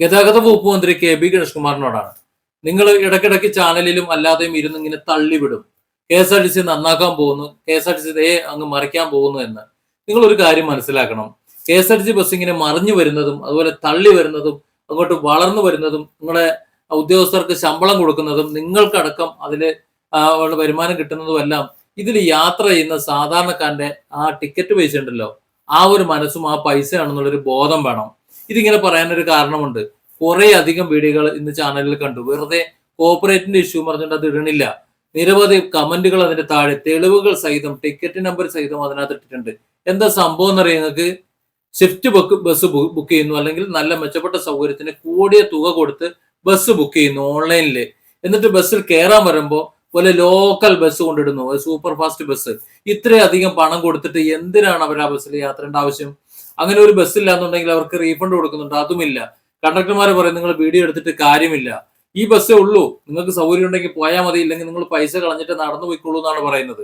ഗതാഗത വകുപ്പ് മന്ത്രി കെ ബി ഗണേഷ്കുമാറിനോടാണ്. നിങ്ങൾ ഇടയ്ക്കിടയ്ക്ക് ചാനലിലും അല്ലാതെയും ഇരുന്ന് ഇങ്ങനെ തള്ളിവിടും. K S R T C നന്നാക്കാൻ പോകുന്നു K S R T C ദേ അങ്ങ് മറിക്കാൻ പോകുന്നു എന്ന് നിങ്ങൾ ഒരു കാര്യം മനസ്സിലാക്കണം. K S R T C bus ഇങ്ങനെ മറിഞ്ഞു വരുന്നതും അതുപോലെ തള്ളി വരുന്നതും അങ്ങോട്ട് വളർന്നു വരുന്നതും നിങ്ങളെ ഉദ്യോഗസ്ഥർക്ക് ശമ്പളം കൊടുക്കുന്നതും നിങ്ങൾക്കടക്കം അതിൽ വരുമാനം കിട്ടുന്നതും എല്ലാം ഇതിൽ യാത്ര ചെയ്യുന്ന സാധാരണക്കാരന്റെ ആ ടിക്കറ്റ് പൈസ ഉണ്ടല്ലോ. ആ ഒരു മനസ്സും ആ പൈസയാണെന്നുള്ളൊരു ബോധം വേണം. ഇതിങ്ങനെ പറയാനൊരു കാരണമുണ്ട്. കുറെ അധികം വീഡിയോകൾ ഇന്ന് ചാനലിൽ കണ്ടു. വെറുതെ കോപ്പറേറ്റിന്റെ ഇഷ്യൂ പറഞ്ഞുകൊണ്ട് അത് ഇടണില്ല. നിരവധി കമന്റുകൾ അതിന്റെ താഴെ തെളിവുകൾ സഹിതം ടിക്കറ്റ് നമ്പർ സഹിതം അതിനകത്ത് ഇട്ടിട്ടുണ്ട്. എന്താ സംഭവം എന്നറിയാം നിങ്ങൾക്ക്? ഷിഫ്റ്റ് ബുക്ക് ബസ് ബുക്ക് ചെയ്യുന്നു. അല്ലെങ്കിൽ നല്ല മെച്ചപ്പെട്ട സൗകര്യത്തിന് കൂടിയ തുക കൊടുത്ത് ബസ് ബുക്ക് ചെയ്യുന്നു ഓൺലൈനിൽ എന്നിട്ട് ബസ്സിൽ കയറാൻ വരുമ്പോൾ പോലെ ലോക്കൽ ബസ് കൊണ്ടിടുന്നു. സൂപ്പർ ഫാസ്റ്റ് ബസ് ഇത്രയധികം പണം കൊടുത്തിട്ട് എന്തിനാണ് അവർ ആ ബസ്സിൽ യാത്ര ആവശ്യം? അങ്ങനെ ഒരു ബസ് ഇല്ലാന്നുണ്ടെങ്കിൽ അവർക്ക് റീഫണ്ട് കൊടുക്കുന്നുണ്ട്. അതുമില്ല. കണ്ടക്ടർമാർ പറയും നിങ്ങൾ വീഡിയോ എടുത്തിട്ട് കാര്യമില്ല. ഈ ബസ്സേ ഉള്ളൂ. നിങ്ങൾക്ക് സൗകര്യം ഉണ്ടെങ്കിൽ പോയാൽ മതി. ഇല്ലെങ്കിൽ നിങ്ങൾ പൈസ കളഞ്ഞിട്ട് നടന്നു പോയിക്കോളൂ എന്നാണ് പറയുന്നത്.